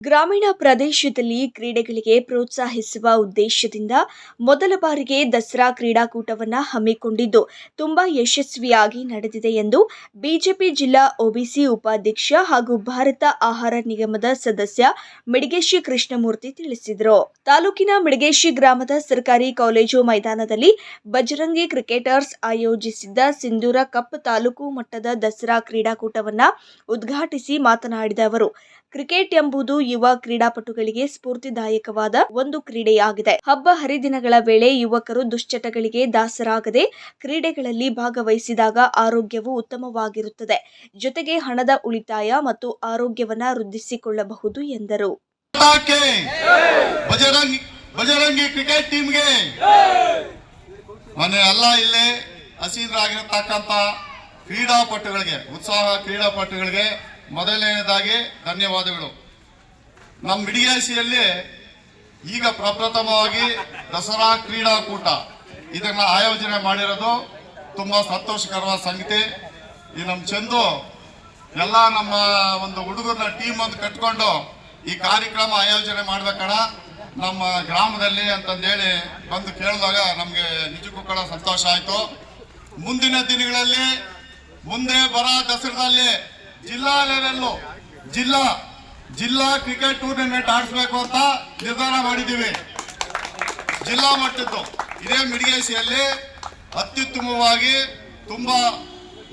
ಗ್ರಾಮೀಣ ಪ್ರದೇಶದಲ್ಲಿ ಕ್ರೀಡೆಗಳಿಗೆ ಪ್ರೋತ್ಸಾಹಿಸುವ ಉದ್ದೇಶದಿಂದ ಮೊದಲ ಬಾರಿಗೆ ದಸರಾ ಕ್ರೀಡಾಕೂಟವನ್ನು ಹಮ್ಮಿಕೊಂಡಿದ್ದು, ತುಂಬಾ ಯಶಸ್ವಿಯಾಗಿ ನಡೆದಿದೆ ಎಂದು ಬಿಜೆಪಿ ಜಿಲ್ಲಾ ಒಬಿಸಿ ಉಪಾಧ್ಯಕ್ಷ ಹಾಗೂ ಭಾರತ ಆಹಾರ ನಿಗಮದ ಸದಸ್ಯ ಮಿಡಿಗೇಶಿ ಕೃಷ್ಣಮೂರ್ತಿ ತಿಳಿಸಿದರು. ತಾಲೂಕಿನ ಮಿಡಿಗೇಶಿ ಗ್ರಾಮದ ಸರ್ಕಾರಿ ಕಾಲೇಜು ಮೈದಾನದಲ್ಲಿ ಬಜರಂಗಿ ಕ್ರಿಕೆಟರ್ಸ್ ಆಯೋಜಿಸಿದ್ದ ಸಿಂಧೂರ ಕಪ್ ತಾಲೂಕು ಮಟ್ಟದ ದಸರಾ ಕ್ರೀಡಾಕೂಟವನ್ನು ಉದ್ಘಾಟಿಸಿ ಮಾತನಾಡಿದ ಅವರು ಕ್ರಿಕೆಟ್ ಎಂಬುದು ಯುವ ಕ್ರೀಡಾಪಟುಗಳಿಗೆ ಸ್ಫೂರ್ತಿದಾಯಕವಾದ ಒಂದು ಕ್ರೀಡೆಯಾಗಿದೆ. ಹಬ್ಬ ಹರಿದಿನಗಳ ವೇಳೆ ಯುವಕರು ದುಶ್ಚಟಗಳಿಗೆ ದಾಸರಾಗದೆ ಕ್ರೀಡೆಗಳಲ್ಲಿ ಭಾಗವಹಿಸಿದಾಗ ಆರೋಗ್ಯವು ಉತ್ತಮವಾಗಿರುತ್ತದೆ. ಜೊತೆಗೆ ಹಣದ ಉಳಿತಾಯ ಮತ್ತು ಆರೋಗ್ಯವನ್ನ ವೃದ್ಧಿಸಿಕೊಳ್ಳಬಹುದು ಎಂದರು. ಕ್ರೀಡಾಪಟುಗಳಿಗೆ, ಉತ್ಸಾಹ ಕ್ರೀಡಾಪಟುಗಳಿಗೆ ಮೊದಲನೇದಾಗಿ ಧನ್ಯವಾದಗಳು. ನಮ್ಮ ಮಿಡಿಯಾಸಿಯಲ್ಲಿ ಈಗ ಪ್ರಪ್ರಥಮವಾಗಿ ದಸರಾ ಕ್ರೀಡಾಕೂಟ. ಇದನ್ನ ಆಯೋಜನೆ ಮಾಡಿರೋದು ತುಂಬಾ ಸಂತೋಷಕರವಾದ ಸಂಗತಿ. ಈ ನಮ್ಮ ಚಂದು ಎಲ್ಲ ನಮ್ಮ ಒಂದು ಹುಡುಗರನ್ನ ಟೀಮ್ ಒಂದು ಕಟ್ಕೊಂಡು ಈ ಕಾರ್ಯಕ್ರಮ ಆಯೋಜನೆ ಮಾಡ್ಬೇಕಣ. ನಮ್ಮ ಗ್ರಾಮದಲ್ಲಿ ಅಂತಂದೇಳಿ ಬಂದು ಕೇಳಿದಾಗ ನಮಗೆ ನಿಜಕ್ಕೂ ಕೂಡ ಸಂತೋಷ ಆಯ್ತು. ಮುಂದಿನ ದಿನಗಳಲ್ಲಿ ಮುಂದೆ ಬರ ದಸರಾದಲ್ಲಿ ಜಿಲ್ಲಾ ಲೆವೆಲ್ಲು, ಜಿಲ್ಲಾ ಜಿಲ್ಲಾ ಕ್ರಿಕೆಟ್ ಟೂರ್ನಮೆಂಟ್ ಆಡಿಸ್ಬೇಕು ಅಂತ ನಿರ್ಧಾರ ಮಾಡಿದ್ದೀವಿ. ಜಿಲ್ಲಾ ಮಟ್ಟದ್ದು, ಇದೇ ಮಿಡಿಗೇಶಿಯಲ್ಲಿ ಅತ್ಯುತ್ತಮವಾಗಿ, ತುಂಬಾ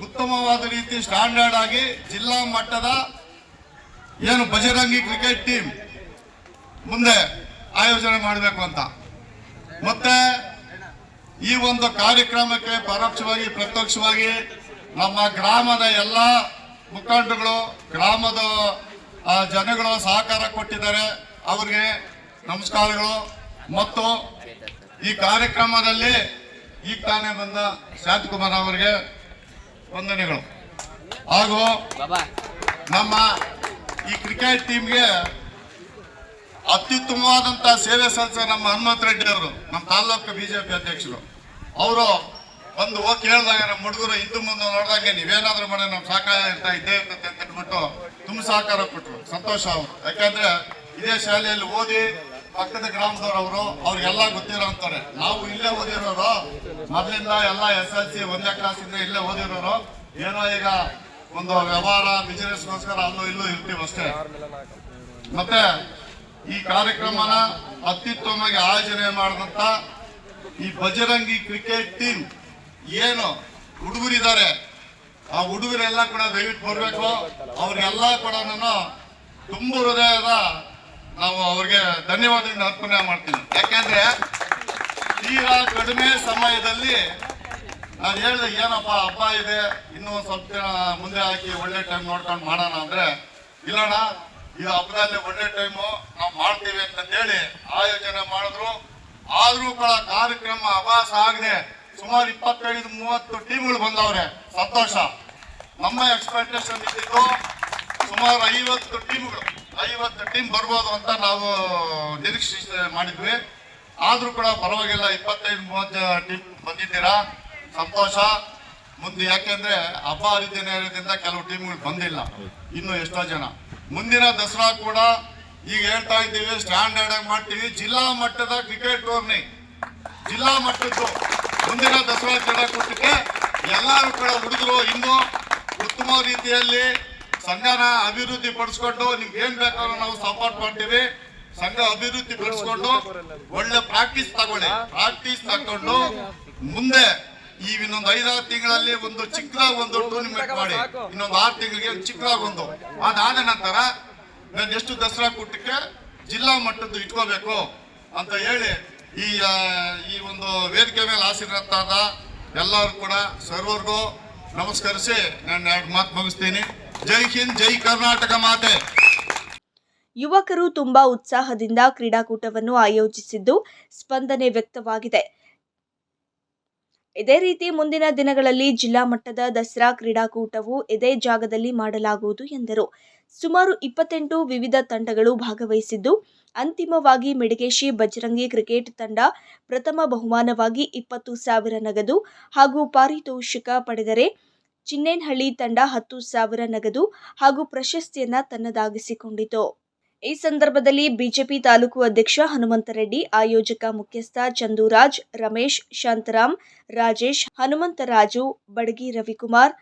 ಉತ್ತಮವಾದ ರೀತಿ ಸ್ಟ್ಯಾಂಡರ್ಡ್ ಆಗಿ ಜಿಲ್ಲಾ ಮಟ್ಟದ ಏನು ಬಜರಂಗಿ ಕ್ರಿಕೆಟ್ ಟೀಮ್ ಮುಂದೆ ಆಯೋಜನೆ ಮಾಡಬೇಕು ಅಂತ. ಮತ್ತೆ ಈ ಒಂದು ಕಾರ್ಯಕ್ರಮಕ್ಕೆ ಪರೋಕ್ಷವಾಗಿ, ಪ್ರತ್ಯಕ್ಷವಾಗಿ ನಮ್ಮ ಗ್ರಾಮದ ಎಲ್ಲ ಮುಖಂಡಗಳು ಗ್ರಾಮದ ಜನಗಳು ಸಹಕಾರ ಕೊಟ್ಟಿದ್ದಾರೆ. ಅವರಿಗೆ ನಮಸ್ಕಾರಗಳು. ಮತ್ತು ಈ ಕಾರ್ಯಕ್ರಮದಲ್ಲಿ ಈಗ ತಾನೇ ಬಂದ ಶಾಂತಕುಮಾರ್ ಅವರಿಗೆ ವಂದನೆಗಳು. ಹಾಗೂ ನಮ್ಮ ಈ ಕ್ರಿಕೆಟ್ ಟೀಮ್ಗೆ ಅತ್ಯುತ್ತಮವಾದಂತಹ ಸೇವೆ ಸಲ್ಲಿಸ ನಮ್ಮ ಹನುಮಂತ ರೆಡ್ಡಿ ಅವರು, ನಮ್ಮ ತಾಲ್ಲೂಕು ಬಿಜೆಪಿ ಅಧ್ಯಕ್ಷರು. ಅವರು ಒಂದು ಹೋಗಿ ಕೇಳಿದಾಗ ನಮ್ಮ ಹುಡುಗರು ಹಿಂದೆ ಮುಂದೆ ನೋಡಿದಾಗ ನೀವೇನಾದ್ರೂ ಮಾಡಿ ನಮ್ಮ ಸಹಕಾರ ಇರ್ತಾ ಇದ್ದೇ ಇರ್ತದೆ ಅಂತ ಹೇಳ್ಬಿಟ್ಟು ತುಂಬ ಸಹಕಾರ ಕೊಟ್ಟರು ಸಂತೋಷ ಅವರು. ಯಾಕಂದ್ರೆ ಇದೇ ಶಾಲೆಯಲ್ಲಿ ಓದಿ ಪಕ್ಕದ ಗ್ರಾಮದವ್ರು ಅವರು ಅವ್ರಿಗೆಲ್ಲ ಗೊತ್ತಿರೋ ಅಂತಾರೆ ನಾವು ಇಲ್ಲೇ ಓದಿರೋರು, ಮೊದಲಿಂದ ಎಲ್ಲ ಎಸ್ ಎಲ್ ಸಿ ಒಂದೇ ಕ್ಲಾಸ್ ಇಂದ ಇಲ್ಲೇ ಓದಿರೋರು. ಏನೋ ಈಗ ಒಂದು ವ್ಯವಹಾರ ಬಿಸಿನೆಸ್ಗೋಸ್ಕರ ಅಲ್ಲೂ ಇಲ್ಲೂ ಇರ್ತೀವಿ ಅಷ್ಟೇ. ಮತ್ತೆ ಈ ಕಾರ್ಯಕ್ರಮನ ಅತ್ಯುತ್ತಮವಾಗಿ ಆಯೋಜನೆ ಮಾಡಿದಂತ ಈ ಬಜರಂಗಿ ಕ್ರಿಕೆಟ್ ಟೀಮ್ ಏನು ಹುಡುಗರಿದ್ದಾರೆ, ಆ ಹುಡುಗರೆಲ್ಲ ಕೂಡ ದಯವಿಟ್ಟು ಬರಬೇಕು. ಅವ್ರಿಗೆಲ್ಲ ಕೂಡ ನಾನು ತುಂಬ ಹೃದಯದ ನಾವು ಅವ್ರಿಗೆ ಧನ್ಯವಾದದಿಂದ ಅರ್ಪಣೆ ಮಾಡ್ತೀನಿ. ಯಾಕೆಂದ್ರೆ ತೀರಾ ಕಡಿಮೆ ಸಮಯದಲ್ಲಿ ನಾನು ಹೇಳಿದೆ, ಏನಪ್ಪ ಹಬ್ಬ ಇದೆ, ಇನ್ನೂ ಸ್ವಲ್ಪ ದಿನ ಮುಂದೆ ಹಾಕಿ ಒಳ್ಳೆ ಟೈಮ್ ನೋಡ್ಕೊಂಡು ಮಾಡೋಣ ಅಂದ್ರೆ, ಇಲ್ಲಣ್ಣ, ಈ ಹಬ್ಬದಲ್ಲಿ ಒಳ್ಳೆ ಟೈಮು ನಾವು ಮಾಡ್ತೀವಿ ಅಂತ ಹೇಳಿ ಆಯೋಜನೆ ಮಾಡಿದ್ರು. ಆದ್ರೂ ಕೂಡ ಕಾರ್ಯಕ್ರಮ ಅಭಾಸ ಆಗದೆ ಸುಮಾರು ಇಪ್ಪತ್ತೈದು, ಮೂವತ್ತು ಟೀಮ್ಗಳು ಬಂದವ್ರೆ. ಸಂತೋಷ. ನಮ್ಮ ಎಕ್ಸ್ಪೆಕ್ಟೇಷನ್ ಇದ್ದಿದ್ದು ಸುಮಾರು ಐವತ್ತು ಟೀಮ್ಗಳು. ಐವತ್ತು ಟೀಮ್ ಬರ್ಬೋದು ಅಂತ ನಾವು ನಿರೀಕ್ಷೆ ಮಾಡಿದ್ವಿ. ಆದರೂ ಕೂಡ ಪರವಾಗಿಲ್ಲ, ಇಪ್ಪತ್ತೈದು, ಮೂವತ್ತು ಟೀಮ್ ಬಂದಿದ್ದೀರಾ? ಸಂತೋಷ. ಮುಂದೆ ಯಾಕೆಂದ್ರೆ ಹಬ್ಬ ಹರಿದಿನದಿಂದ ಕೆಲವು ಟೀಮ್ಗಳು ಬಂದಿಲ್ಲ. ಇನ್ನು ಎಷ್ಟೋ ಜನ. ಮುಂದಿನ ದಸರಾ ಕೂಡ ಈಗ ಹೇಳ್ತಾ ಇದ್ದೀವಿ ಸ್ಟ್ಯಾಂಡರ್ಡ್ ಆಗಿ ಮಾಡ್ತೀವಿ. ಜಿಲ್ಲಾ ಮಟ್ಟದ ಕ್ರಿಕೆಟ್ ಟೂರ್ನಿ ಜಿಲ್ಲಾ ಮಟ್ಟದ್ದು. ಮುಂದಿನ ದಸರಾ ಕ್ರೀಡಾಕೂಟಕ್ಕೆ ಎಲ್ಲರೂ ಕೂಡ ಹುಡುಗರು ಇನ್ನೂ ಉತ್ತಮ ರೀತಿಯಲ್ಲಿ ಸಂಘನ ಅಭಿವೃದ್ಧಿ ಪಡಿಸ್ಕೊಂಡು ನಿಮ್ಗೆ ಏನ್ ಬೇಕಾದ್ರೂ ನಾವು ಸಪೋರ್ಟ್ ಮಾಡ್ತೀವಿ. ಸಂಘ ಅಭಿವೃದ್ಧಿ ಪಡಿಸ್ಕೊಂಡು ಒಳ್ಳೆ ಪ್ರಾಕ್ಟೀಸ್ ತಗೊಳ್ಳಿ. ಪ್ರಾಕ್ಟೀಸ್ ತಗೊಂಡು ಮುಂದೆ ಈ ಇನ್ನೊಂದು ಐದಾರು ತಿಂಗಳಲ್ಲಿ ಒಂದು ಚಿಕ್ಕದಾಗ ಒಂದು ಟೂರ್ನಿಮೆಂಟ್ ಮಾಡಿ. ಇನ್ನೊಂದು ಆರು ತಿಂಗಳಿಗೆ ಒಂದು ಚಿಕ್ಕದಾಗ ಒಂದು. ಅದಾದ ನಂತರ ನಾನು ಎಷ್ಟು ದಸರಾ ಕೂಟಕ್ಕೆ ಜಿಲ್ಲಾ ಮಟ್ಟದ್ದು ಇಟ್ಕೋಬೇಕು ಅಂತ ಹೇಳಿ ಈ ಈ ಒಂದು ವೇದಿಕೆ ಮೇಲೆ ಆಸೀರ್ವಾದ ಎಲ್ಲರೂ ಕೂಡ ಸರ್ವರ್ಗೂ ನಮಸ್ಕರಿಸಿ ನಾನು ಎರಡು ಮಾತು ಮುಗಿಸ್ತೀನಿ. ಜೈ ಹಿಂದ್, ಜೈ ಕರ್ನಾಟಕ ಮಾತೆ. ಯುವಕರು ತುಂಬಾ ಉತ್ಸಾಹದಿಂದ ಕ್ರೀಡಾಕೂಟವನ್ನು ಆಯೋಜಿಸಿದ್ದು ಸ್ಪಂದನೆ ವ್ಯಕ್ತವಾಗಿದೆ. ಇದೇ ರೀತಿ ಮುಂದಿನ ದಿನಗಳಲ್ಲಿ ಜಿಲ್ಲಾ ಮಟ್ಟದ ದಸರಾ ಕ್ರೀಡಾಕೂಟವು ಇದೇ ಜಾಗದಲ್ಲಿ ಮಾಡಲಾಗುವುದು ಎಂದರು. ಸುಮಾರು ಇಪ್ಪತ್ತೆಂಟು ವಿವಿಧ ತಂಡಗಳು ಭಾಗವಹಿಸಿದ್ದು, ಅಂತಿಮವಾಗಿ ಮಿಡಗೇಶಿ ಬಜರಂಗಿ ಕ್ರಿಕೆಟ್ ತಂಡ ಪ್ರಥಮ ಬಹುಮಾನವಾಗಿ ಇಪ್ಪತ್ತು ಸಾವಿರ ನಗದು ಹಾಗೂ ಪಾರಿತೋಷಿಕ ಪಡೆದರೆ ಚಿನ್ನೇನಹಳ್ಳಿ ತಂಡ ಹತ್ತು ಸಾವಿರ ನಗದು ಹಾಗೂ ಪ್ರಶಸ್ತಿಯನ್ನ ತನ್ನದಾಗಿಸಿಕೊಂಡಿತು. ಈ ಸಂದರ್ಭದಲ್ಲಿ ಬಿಜೆಪಿ ತಾಲೂಕು ಅಧ್ಯಕ್ಷ ಹನುಮಂತರೆಡ್ಡಿ, ಆಯೋಜಕ ಮುಖ್ಯಸ್ಥ ಚಂದೂರಾಜ್, ರಮೇಶ್, ಶಾಂತರಾಮ್, ರಾಜೇಶ್, ಹನುಮಂತರಾಜು, ಬಡಗಿ ರವಿಕುಮಾರ್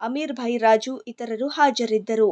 ಅಮೀರ್ ಭಾಯಿ ರಾಜು ಇತರರು ಹಾಜರಿದ್ದರು.